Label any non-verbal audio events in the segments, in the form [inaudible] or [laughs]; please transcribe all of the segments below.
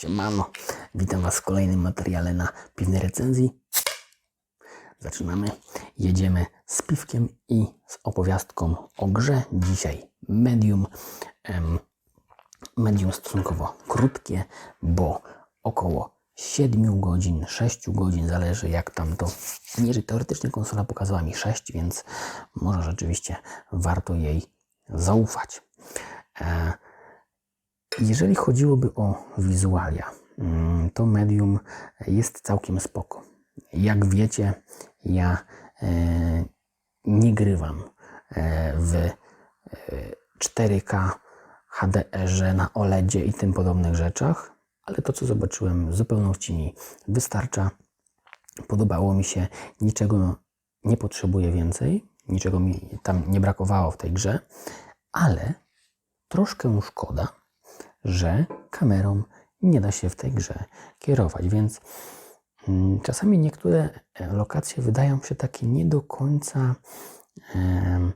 Siemano, witam Was w kolejnym materiale na piwnej recenzji. Zaczynamy. Jedziemy z piwkiem i z opowiastką o grze. Dzisiaj medium. Medium stosunkowo krótkie, bo około 7 godzin, 6 godzin, zależy jak tam to. Nie, teoretycznie konsola pokazała mi 6, więc może rzeczywiście warto jej zaufać. E, jeżeli chodziłoby o wizualia, mm, to medium jest całkiem spoko. Jak wiecie, ja e, nie grywam e, w e, 4K, HDR na OLEDzie i tym podobnych rzeczach, ale to co zobaczyłem w zupełności mi wystarcza. Podobało mi się, niczego nie potrzebuję więcej, niczego mi tam nie brakowało w tej grze, ale troszkę szkoda, że kamerą nie da się w tej grze kierować, więc mm, czasami niektóre e, lokacje wydają się takie nie do końca mm,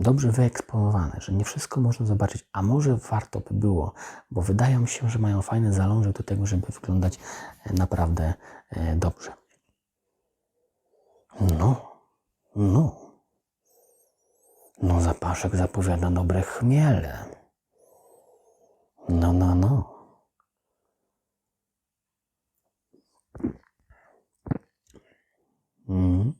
dobrze wyeksponowane, że nie wszystko można zobaczyć, a może warto by było, bo wydają się, że mają fajny zalążek do tego, żeby wyglądać e, naprawdę e, dobrze. No, no, no zapaszek zapowiada dobre chmiele. No, no, no. Mm.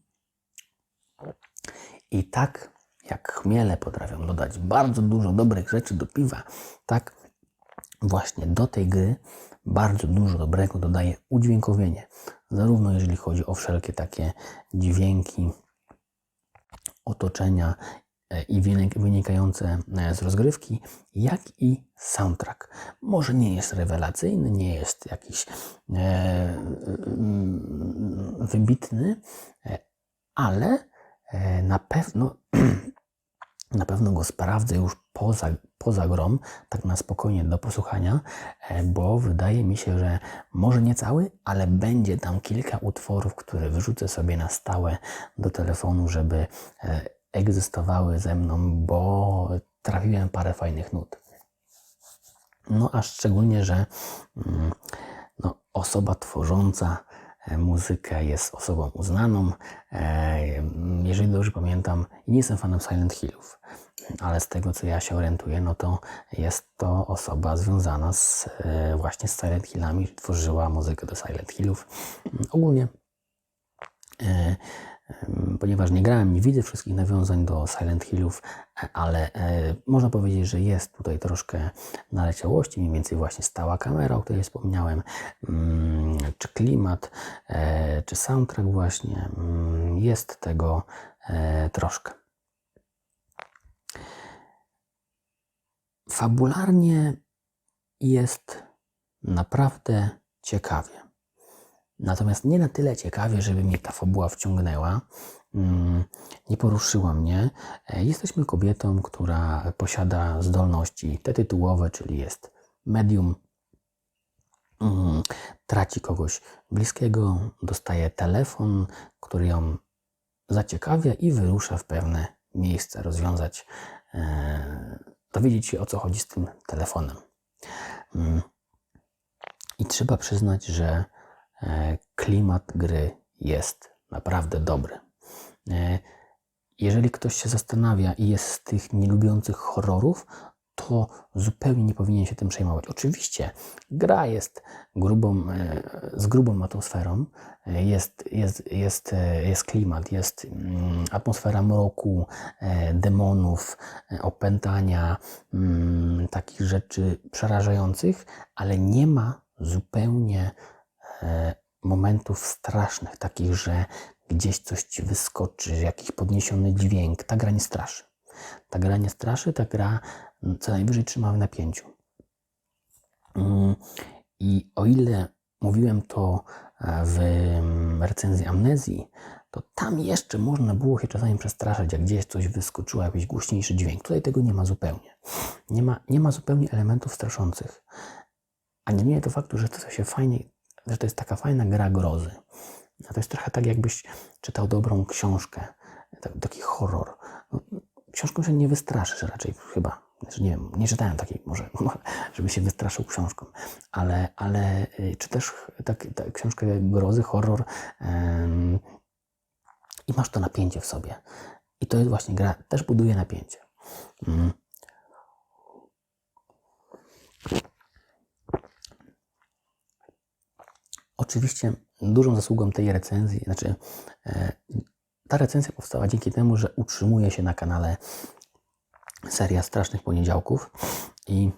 I tak jak chmiele potrafią dodać bardzo dużo dobrych rzeczy do piwa, tak właśnie do tej gry bardzo dużo dobrego dodaje udźwiękowienie. Zarówno jeżeli chodzi o wszelkie takie dźwięki, otoczenia i wynik- wynikające e, z rozgrywki, jak i soundtrack. Może nie jest rewelacyjny, nie jest jakiś e, mm, wybitny, e, ale e, na pewno [clears throat] na pewno go sprawdzę już poza, poza grom, tak na spokojnie do posłuchania, e, bo wydaje mi się, że może nie cały, ale będzie tam kilka utworów, które wyrzucę sobie na stałe do telefonu, żeby e, egzystowały ze mną, bo trafiłem parę fajnych nut. No a szczególnie, że mm, no, osoba tworząca e, muzykę jest osobą uznaną. E, Jeżeli dobrze pamiętam, nie jestem fanem Silent Hillów, ale z tego co ja się orientuję, no to jest to osoba związana z, e, właśnie z Silent Hillami, tworzyła muzykę do Silent Hillów. Ogólnie ponieważ nie grałem, nie widzę wszystkich nawiązań do Silent Hillów, e, ale e, można powiedzieć, że jest tutaj troszkę naleciałości, mniej więcej właśnie stała kamera, o której wspomniałem, mm, czy klimat, e, czy soundtrack właśnie, mm, jest tego troszkę. Fabularnie jest naprawdę ciekawie. Natomiast nie na tyle ciekawie, żeby mnie ta fabuła wciągnęła, mm, nie poruszyła mnie. E, Jesteśmy kobietą, która posiada zdolności te tytułowe, czyli jest medium, mm, traci kogoś bliskiego, dostaje telefon, który ją zaciekawia i wyrusza w pewne miejsce, rozwiązać, e, dowiedzieć się o co chodzi z tym telefonem. Mm. I trzeba przyznać, że klimat gry jest naprawdę dobry. E, Jeżeli ktoś się zastanawia i jest z tych nielubiących horrorów, to zupełnie nie powinien się tym przejmować. Oczywiście gra jest grubą, e, z grubą atmosferą, e, jest, jest, jest, e, jest klimat, jest mm, atmosfera mroku, e, demonów, e, opętania, mm, takich rzeczy przerażających, ale nie ma zupełnie e, momentów strasznych, takich, że gdzieś coś ci wyskoczy, jakiś podniesiony dźwięk. Ta gra nie straszy. Ta gra nie straszy, ta gra mm, co najwyżej trzyma w napięciu. Mm, I o ile mówiłem to e, w mm, recenzji Amnezji, to tam jeszcze można było się czasami przestraszyć, jak gdzieś coś wyskoczyło, jakiś głośniejszy dźwięk. Tutaj tego nie ma zupełnie. Nie ma, nie ma zupełnie elementów straszących. A nie zmienia to faktu, że to się fajnie, że to jest taka fajna gra grozy. A to jest trochę tak, jakbyś czytał dobrą książkę, tak- taki horror. No, książką się nie wystraszysz raczej chyba. Znaczy nie wiem, nie czytałem takiej może, [laughs] żeby się wystraszył książką, ale, ale y, czy też tak, tak, książkę grozy, horror em, i masz to napięcie w sobie. I to jest właśnie gra, też buduje napięcie. Mm. Oczywiście dużą zasługą tej recenzji, znaczy e, ta recenzja powstała dzięki temu, że utrzymuje się na kanale seria Strasznych Poniedziałków i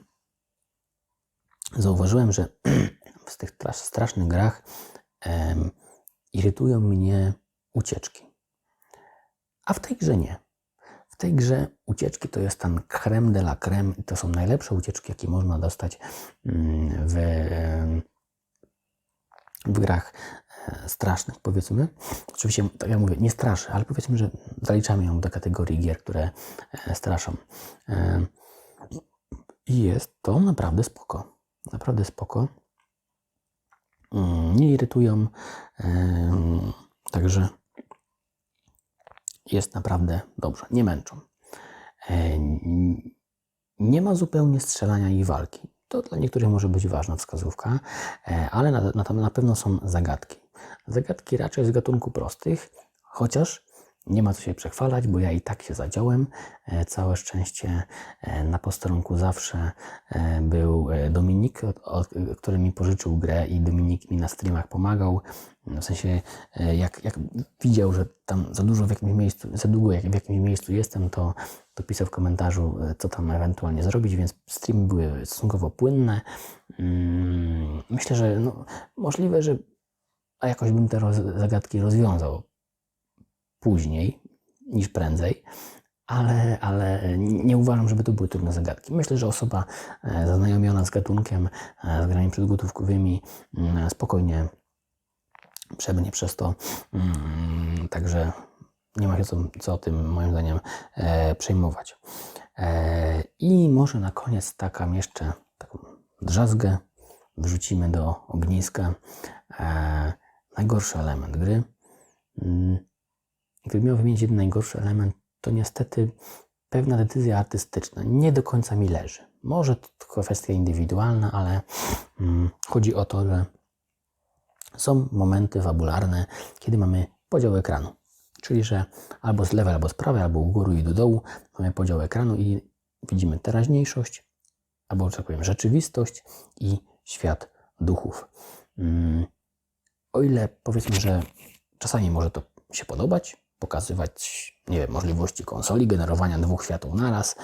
zauważyłem, że [clears throat] w tych tra- strasznych grach irytują mnie ucieczki. A w tej grze nie. W tej grze ucieczki to jest ten creme de la creme to są najlepsze ucieczki, jakie można dostać mm, w, w grach e, strasznych, powiedzmy. Oczywiście, tak jak mówię, nie straszy, ale powiedzmy, że zaliczamy ją do kategorii gier, które e, straszą. E, I jest to naprawdę spoko. Naprawdę spoko. Mm, Nie irytują, także jest naprawdę dobrze. Nie męczą. Nie ma zupełnie strzelania i walki. To dla niektórych może być ważna wskazówka, e, ale na, na, na pewno są zagadki. Zagadki raczej z gatunku prostych, chociaż nie ma co się przechwalać, bo ja i tak się zadziałem. E, Całe szczęście e, na posterunku zawsze e, był Dominik, który mi pożyczył grę i Dominik mi na streamach pomagał. W sensie, jak, jak widział, że tam za dużo w jakimś miejscu, za długo w jakimś miejscu jestem, to, to pisał w komentarzu, co tam ewentualnie zrobić, więc streamy były stosunkowo płynne. Mm, Myślę, że no, możliwe, że a jakoś bym te roz, zagadki rozwiązał później niż prędzej, ale, ale nie uważam, żeby to były trudne zagadki. Myślę, że osoba e, zaznajomiona z gatunkiem, e, z grami przedgotówkowymi mm, spokojnie przebrnie przez to. Mm, Także nie ma się co, co tym moim zdaniem e, przejmować. I może na koniec taką jeszcze taką drzazgę wrzucimy do ogniska. Najgorszy element gry. Gdybym miał wymienić jeden najgorszy element, to niestety pewna decyzja artystyczna nie do końca mi leży. Może to kwestia indywidualna, ale mm, chodzi o to, że są momenty fabularne, kiedy mamy podział ekranu. Czyli, że albo z lewej, albo z prawej, albo u góry i do dołu mamy podział ekranu i widzimy teraźniejszość, albo, że tak powiem, rzeczywistość i świat duchów. Mm, O ile powiedzmy, że czasami może to się podobać, pokazywać, nie wiem, możliwości konsoli, generowania dwóch światów naraz,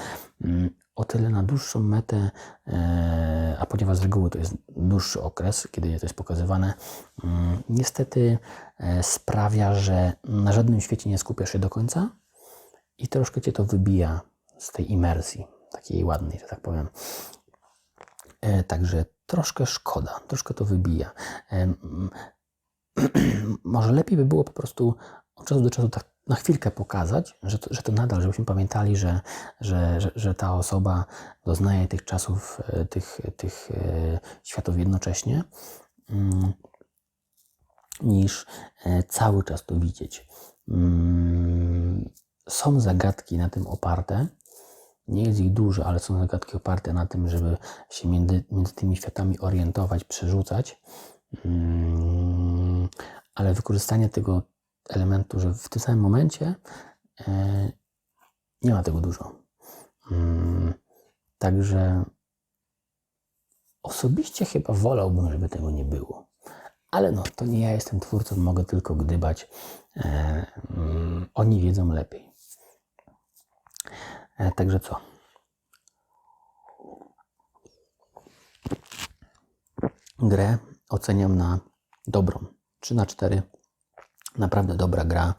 mm, o tyle na dłuższą metę, e, a ponieważ z reguły to jest dłuższy okres, kiedy to jest pokazywane, mm, niestety e, sprawia, że na żadnym świecie nie skupiasz się do końca i troszkę cię to wybija z tej imersji, takiej ładnej, że tak powiem. E, Także troszkę szkoda, troszkę to wybija. [clears throat] Może lepiej by było po prostu od czasu do czasu tak na chwilkę pokazać, że to, że to nadal, żebyśmy pamiętali, że, że, że, że ta osoba doznaje tych czasów, e, tych, tych e, światów jednocześnie, mm, niż e, cały czas to widzieć. Mm, Są zagadki na tym oparte. Nie jest ich dużo, ale są zagadki oparte na tym, żeby się między, między tymi światami orientować, przerzucać. Mm, ale wykorzystanie tego elementu, że w tym samym momencie e, nie ma tego dużo. Mm, Także osobiście chyba wolałbym, żeby tego nie było. Ale no, to nie ja jestem twórcą, mogę tylko gdybać. E, mm, Oni wiedzą lepiej. E, Także co? Grę oceniam na dobrą. 3 na 4. Naprawdę dobra gra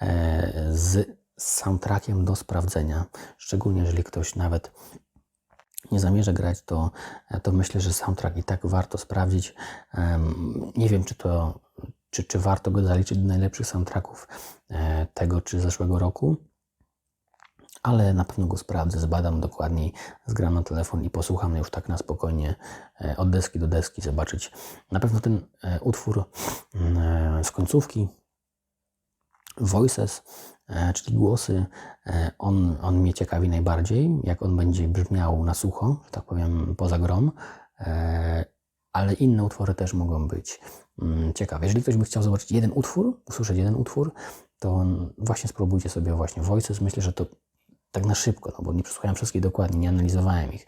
e, z soundtrackiem do sprawdzenia. Szczególnie jeżeli ktoś nawet nie zamierza grać, to, to myślę, że soundtrack i tak warto sprawdzić. Nie wiem, czy to czy, czy warto go zaliczyć do najlepszych soundtracków e, tego czy zeszłego roku, ale na pewno go sprawdzę, zbadam dokładniej, zgram na telefon i posłucham już tak na spokojnie e, od deski do deski, zobaczyć. Na pewno ten utwór mm, z końcówki Voices e, czyli głosy, e, on, on mnie ciekawi najbardziej, jak on będzie brzmiał na sucho, że tak powiem, poza grom, e, ale inne utwory też mogą być mm, ciekawe. Jeżeli ktoś by chciał zobaczyć jeden utwór, usłyszeć jeden utwór, to właśnie spróbujcie sobie właśnie Voices. Myślę, że to tak na szybko, no bo nie przesłuchałem wszystkich dokładnie, nie analizowałem ich,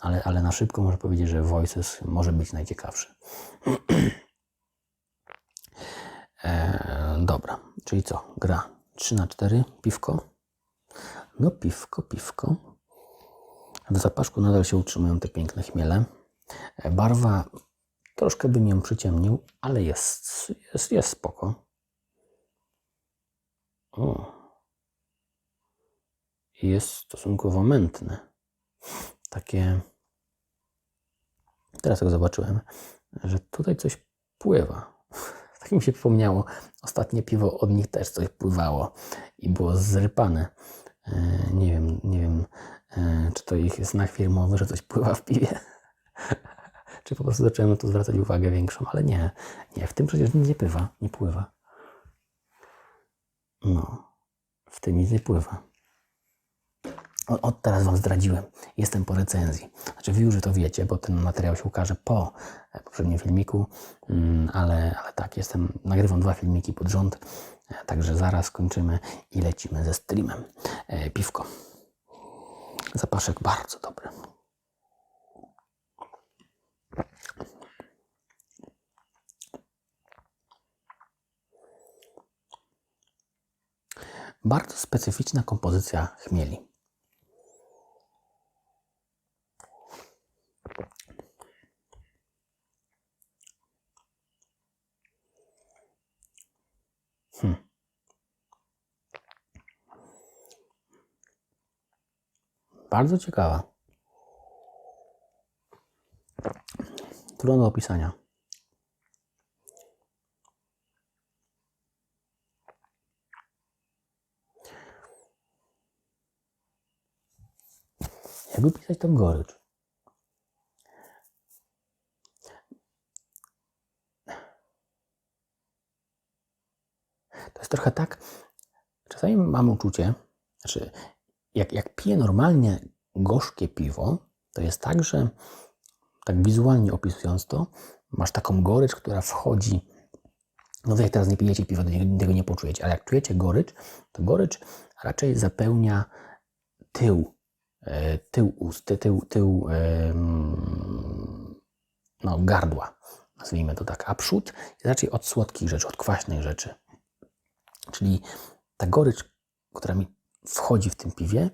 ale, ale na szybko można powiedzieć, że Voices może być najciekawszy. [clears throat] dobra, czyli co? Gra 3 na 4 piwko. No piwko, piwko. W zapaszku nadal się utrzymują te piękne chmiele. E, Barwa troszkę bym ją przyciemnił, ale jest, jest, jest spoko. O. Jest stosunkowo mętne. Takie. Teraz jak zobaczyłem, że tutaj coś pływa. Mi się przypomniało. Ostatnie piwo od nich też coś pływało i było zrypane. E, Nie wiem, nie wiem, e, czy to ich znak firmowy, że coś pływa w piwie. [laughs] Czy po prostu zacząłem na to zwracać uwagę większą, ale nie, nie, w tym przecież nic nie pływa, nie pływa. No, w tym nic nie pływa. Od teraz Wam zdradziłem. Jestem po recenzji. Znaczy, Wy już to wiecie, bo ten materiał się ukaże po e, poprzednim filmiku, mm, ale, ale tak, jestem, nagrywam dwa filmiki pod rząd, e, także zaraz kończymy i lecimy ze streamem. E, Piwko. Zapaszek bardzo dobry. Bardzo specyficzna kompozycja chmieli. Bardzo ciekawa. Trudno do opisania. Jakby pisać tą gorycz? To jest trochę tak, czasami mam uczucie, znaczy jak, jak piję normalnie gorzkie piwo, to jest tak, że tak wizualnie opisując to, masz taką gorycz, która wchodzi. No wy jak teraz nie pijecie piwa, tego nie poczujecie, ale jak czujecie gorycz, to gorycz raczej zapełnia tył, e, tył ust, ty- tył, tył no, gardła, nazwijmy to tak, a przód jest raczej od słodkich rzeczy, od kwaśnych rzeczy. Czyli ta gorycz, która mi wchodzi w tym piwie,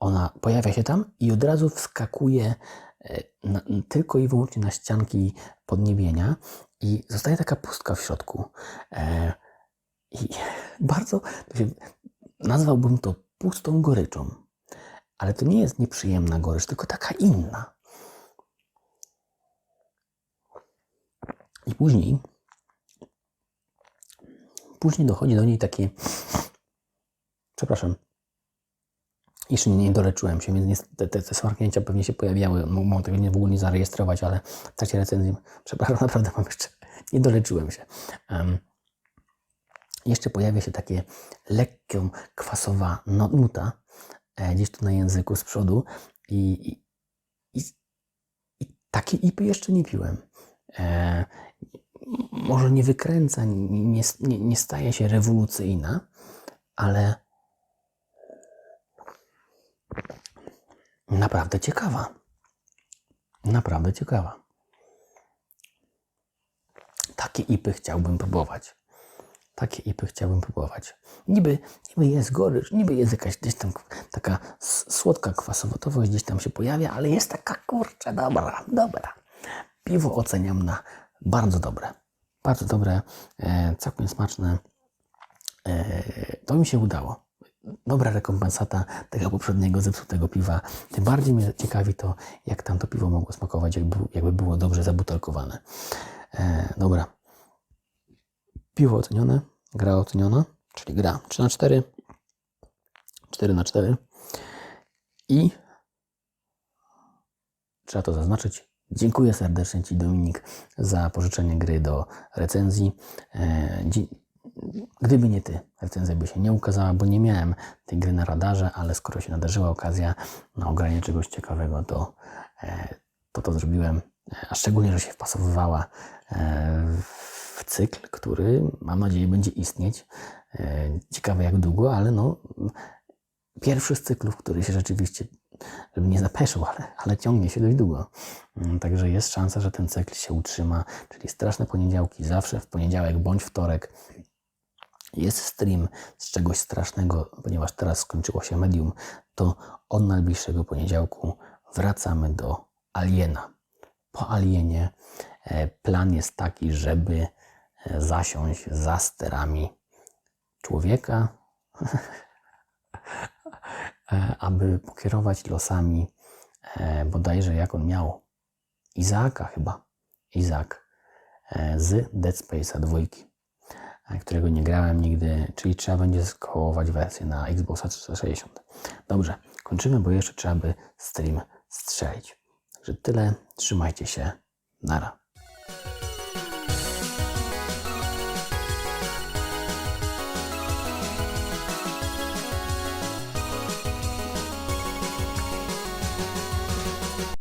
ona pojawia się tam i od razu wskakuje e, na, tylko i wyłącznie na ścianki podniebienia i zostaje taka pustka w środku. E, I [laughs] bardzo nazwałbym to pustą goryczą. Ale to nie jest nieprzyjemna gorycz, tylko taka inna. I później później dochodzi do niej takie. [laughs] Przepraszam. Jeszcze nie, doleczyłem się, więc te, te, te smarknięcia pewnie się pojawiały. Mo- Mogę tego nie, w ogóle nie zarejestrować, ale w trakcie recenzji, przepraszam, [laughs] naprawdę mam jeszcze. Nie doleczyłem się. Em, jeszcze pojawia się takie lekką kwasowa nuta e, gdzieś tu na języku z przodu i, i, i, i takiej ipy jeszcze nie piłem. E, może nie wykręca, nie, nie, nie staje się rewolucyjna, ale naprawdę ciekawa. Naprawdę ciekawa. Takie ipy chciałbym próbować. Takie ipy chciałbym próbować. Niby, niby jest gorycz, niby jest jakaś gdzieś tam taka słodka kwasowotowość gdzieś tam się pojawia, ale jest taka kurczę dobra, dobra. Piwo oceniam na bardzo dobre. Bardzo dobre, e, całkiem smaczne. E, to mi się udało. Dobra rekompensata tego poprzedniego zepsutego piwa. Tym bardziej mnie ciekawi to, jak tam to piwo mogło smakować, jakby, było dobrze zabutelkowane. E, dobra. Piwo ocenione, gra oceniona, czyli gra 3 na 4 4 na 4 i trzeba to zaznaczyć. Dziękuję serdecznie Ci, Dominik, za pożyczenie gry do recenzji. E, gdyby nie ty, recenzja by się nie ukazała, bo nie miałem tej gry na radarze, ale skoro się nadarzyła okazja na ogranie czegoś ciekawego, to e, to, to zrobiłem. A szczególnie, że się wpasowywała e, w cykl, który mam nadzieję będzie istnieć. E, Ciekawe jak długo, ale no pierwszy z cyklów, który się rzeczywiście, żeby nie zapeszył, ale, ale ciągnie się dość długo. Mm, Także jest szansa, że ten cykl się utrzyma, czyli straszne poniedziałki zawsze w poniedziałek bądź wtorek. Jest stream z czegoś strasznego, ponieważ teraz skończyło się medium, to od najbliższego poniedziałku wracamy do Aliena. Po Alienie e, plan jest taki, żeby e, zasiąść za sterami człowieka, [laughs] e, aby pokierować losami bodajże jak on miał Izaaka chyba, Izak z Dead Space'a dwójki, którego nie grałem nigdy, czyli trzeba będzie skołować wersję na Xboxa 360. Dobrze, kończymy, bo jeszcze trzeba by stream strzelić. Także tyle, trzymajcie się, nara.